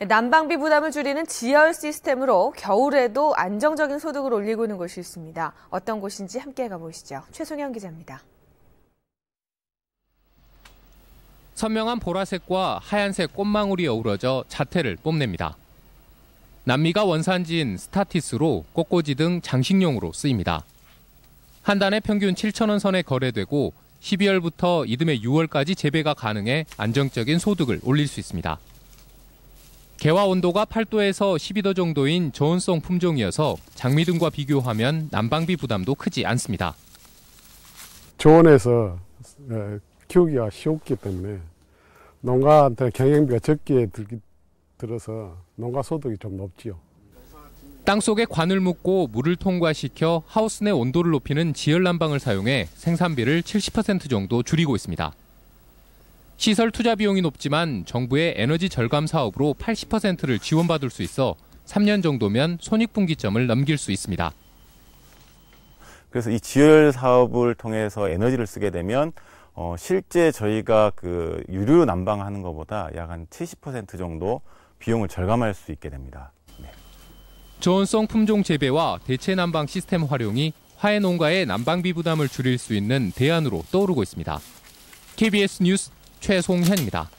난방비 부담을 줄이는 지열 시스템으로 겨울에도 안정적인 소득을 올리고 있는 곳이 있습니다. 어떤 곳인지 함께 가보시죠. 최송현 기자입니다. 선명한 보라색과 하얀색 꽃망울이 어우러져 자태를 뽐냅니다. 남미가 원산지인 스타티스로 꽃꽂이 등 장식용으로 쓰입니다. 한 단에 평균 7천원 선에 거래되고 12월부터 이듬해 6월까지 재배가 가능해 안정적인 소득을 올릴 수 있습니다. 개화 온도가 8도에서 12도 정도인 저온성 품종이어서 장미 등과 비교하면 난방비 부담도 크지 않습니다. 저온에서 어, 키우기가 쉬웠기 때문에 농가한테 경영비가 적게 들어서 농가 소득이 좀 높지요. 땅속에 관을 묶고 물을 통과시켜 하우스 내 온도를 높이는 지열 난방을 사용해 생산비를 70% 정도 줄이고 있습니다. 시설 투자 비용이 높지만 정부의 에너지 절감 사업으로 80%를 지원받을 수 있어 3년 정도면 손익분기점을 넘길 수 있습니다. 그래서 이 지열 사업을 통해서 에너지를 쓰게 되면 어, 실제 저희가 그 유료 난방하는 것보다 약 한 70% 정도 비용을 절감할 수 있게 됩니다. 네. 저온성 품종 재배와 대체 난방 시스템 활용이 화해 농가의 난방비 부담을 줄일 수 있는 대안으로 떠오르고 있습니다. KBS 뉴스 최송현입니다.